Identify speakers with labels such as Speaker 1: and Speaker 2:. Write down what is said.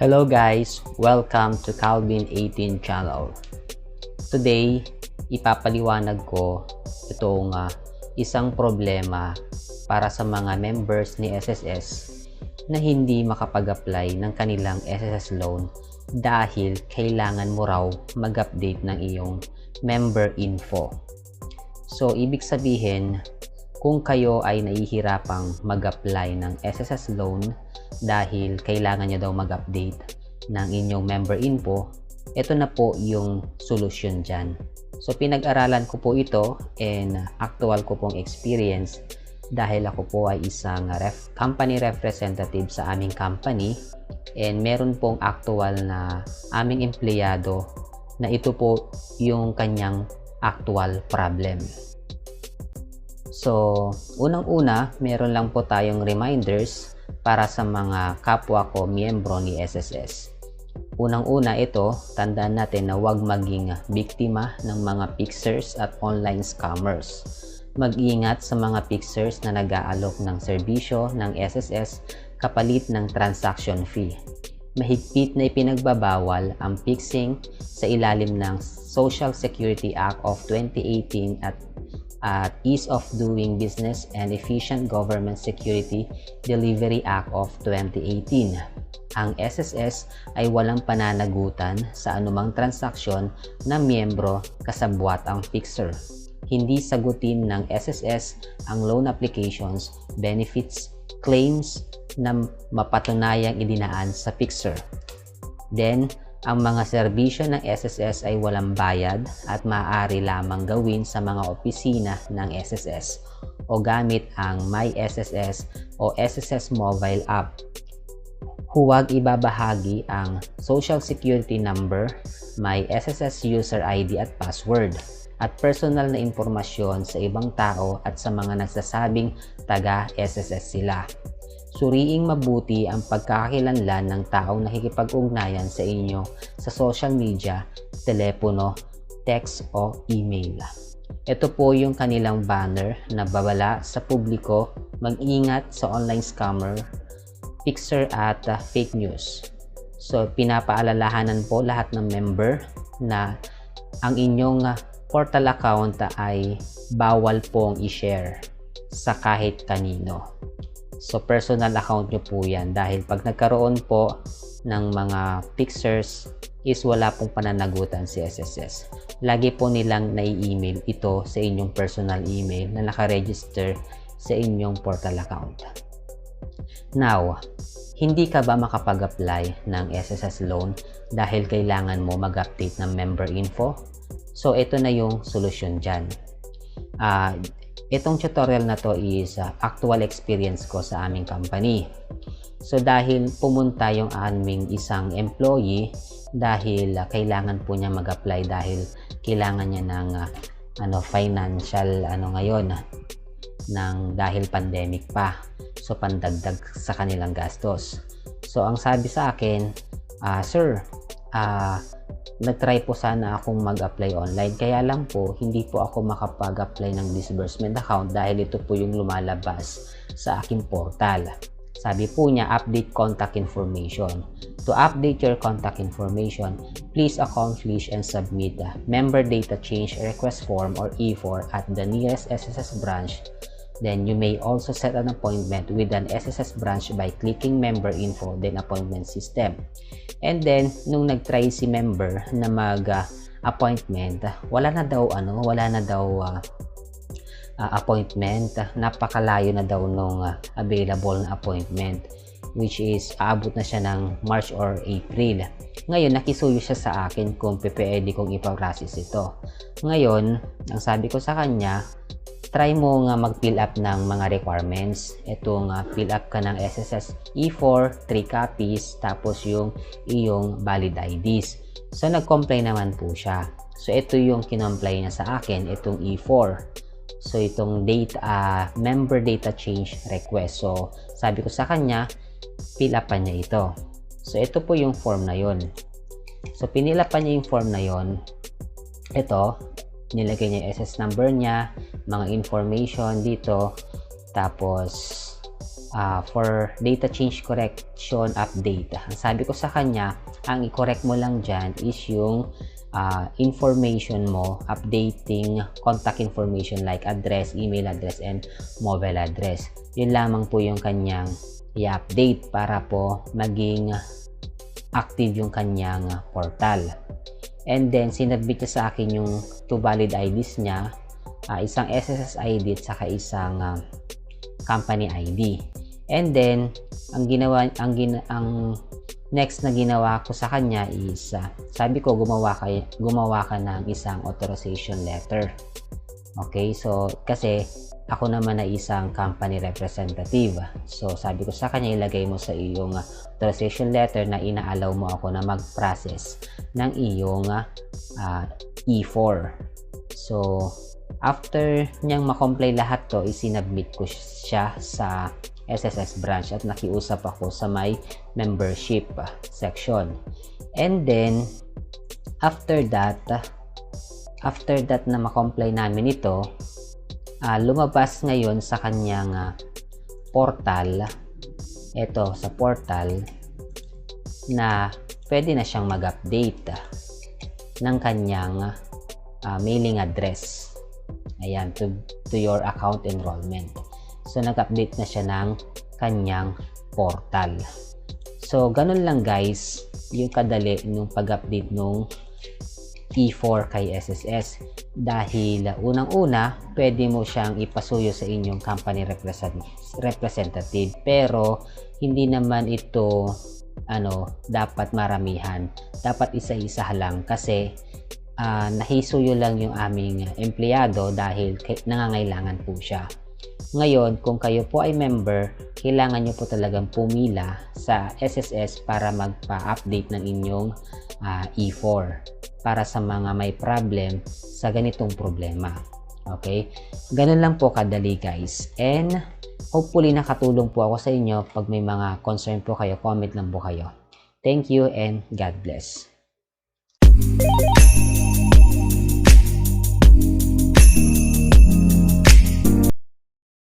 Speaker 1: Hello guys! Welcome to Calvin 18 channel. Today, ipapaliwanag ko itong uh, isang problema para sa mga members ni SSS na hindi makapag-apply ng kanilang SSS loan dahil kailangan mo raw mag-update ng iyong member info. So, ibig sabihin, kung kayo ay nahihirapang mag-apply ng SSS loan dahil kailangan nyo daw mag-update ng inyong member info, ito na po yung solution dyan. So, pinag-aralan ko po ito and actual ko pong experience dahil ako po ay isang ref, company representative sa aming company and meron pong actual na aming empleyado na ito po yung kanyang actual problem. So, unang-una, meron lang po tayong reminders para sa mga kapwa ko miyembro ni SSS. Unang-una ito, tandaan natin na huwag maging biktima ng mga fixers at online scammers. Mag-ingat sa mga fixers na nag-aalok ng serbisyo ng SSS kapalit ng transaction fee. Mahigpit na ipinagbabawal ang fixing sa ilalim ng Social Security Act of 2018 at at Ease of Doing Business and Efficient Government Security Delivery Act of 2018. Ang SSS ay walang pananagutan sa anumang transaksyon na miyembro kasabwat ang fixer. Hindi sagutin ng SSS ang loan applications, benefits, claims na mapatunayang idinaan sa fixer. Then, ang mga serbisyo ng SSS ay walang bayad at maaari lamang gawin sa mga opisina ng SSS o gamit ang My SSS o SSS mobile app. Huwag ibabahagi ang Social Security Number, My SSS user ID at password at personal na impormasyon sa ibang tao at sa mga nagsasabing taga SSS sila. Suriing mabuti ang pagkakakilanlan ng taong nakikipag-ugnayan sa inyo sa social media, telepono, text o email. Ito po yung kanilang banner na babala sa publiko mag-ingat sa online scammer, fixer at uh, fake news. So pinapaalalahanan po lahat ng member na ang inyong uh, portal account ay bawal pong i-share sa kahit kanino. So, personal account nyo po yan dahil pag nagkaroon po ng mga fixers is wala pong pananagutan si SSS. Lagi po nilang nai-email ito sa inyong personal email na nakaregister sa inyong portal account. Now, hindi ka ba makapag-apply ng SSS loan dahil kailangan mo mag-update ng member info? So, ito na yung solusyon dyan. Uh, Itong tutorial na to is uh, actual experience ko sa aming company. So dahil pumunta yung aming isang employee dahil uh, kailangan po niya mag-apply dahil kailangan niya ng uh, ano financial ano ngayon ng dahil pandemic pa. So pandagdag sa kanilang gastos. So ang sabi sa akin, uh, sir, uh, nagtry po sana akong mag-apply online. Kaya lang po, hindi po ako makapag-apply ng disbursement account dahil ito po yung lumalabas sa aking portal. Sabi po niya, update contact information. To update your contact information, please accomplish and submit a member data change request form or E4 at the nearest SSS branch Then you may also set an appointment with an SSS branch by clicking member info then appointment system. And then nung nagtry si member na mag uh, appointment, wala na daw ano, wala na daw uh, uh, appointment, napakalayo na daw nung uh, available na appointment which is aabot na siya ng March or April. Ngayon, nakisuyo siya sa akin kung pwede kong ipag-process ito. Ngayon, ang sabi ko sa kanya, try mo nga mag-fill up ng mga requirements. Ito nga, fill up ka ng SSS E4, 3 copies, tapos yung iyong valid IDs. So, nag-comply naman po siya. So, ito yung kinomply niya sa akin, itong E4. So, itong data, uh, member data change request. So, sabi ko sa kanya, fill up pa niya ito. So, ito po yung form na yon. So, pinila pa niya yung form na yon. Ito, nilagay niya yung SS number niya, mga information dito, tapos ah, for data change correction update. Ang sabi ko sa kanya, ang i-correct mo lang dyan is yung ah, information mo, updating contact information like address, email address, and mobile address. Yun lamang po yung kanyang i-update para po maging active yung kanyang portal. And then, sinabit niya sa akin yung two valid IDs niya, ah, isang SSS ID at saka isang ah, company ID. And then, ang ginawa ang gina, ang next na ginawa ko sa kanya is ah, sabi ko gumawa ka gumawa ka ng isang authorization letter. Okay? So, kasi ako naman ay isang company representative. So, sabi ko sa kanya ilagay mo sa iyong ah, authorization letter na inaalaw mo ako na mag-process ng iyong ah, E4. So, after niyang makomply lahat to, isinabmit ko siya sa SSS branch at nakiusap ako sa may membership ah, section. And then, after that, ah, after that na makomply namin ito, ah, lumabas ngayon sa kanyang ah, portal, ito sa portal, na pwede na siyang mag-update ng kanyang ah, mailing address. Ayan, to, to your account enrollment. So, nag-update na siya ng kanyang portal. So, ganun lang guys, yung kadali nung pag-update nung E4 kay SSS. Dahil uh, unang-una, pwede mo siyang ipasuyo sa inyong company represent- representative. Pero, hindi naman ito ano, dapat maramihan. Dapat isa-isa lang kasi ah, nahisuyo lang yung aming empleyado dahil nangangailangan po siya. Ngayon, kung kayo po ay member, kailangan nyo po talagang pumila sa SSS para magpa-update ng inyong ah, E4 para sa mga may problem sa ganitong problema. Okay? Ganun lang po kadali guys. And hopefully nakatulong po ako sa inyo pag may mga concern po kayo, comment lang po kayo. Thank you and God bless.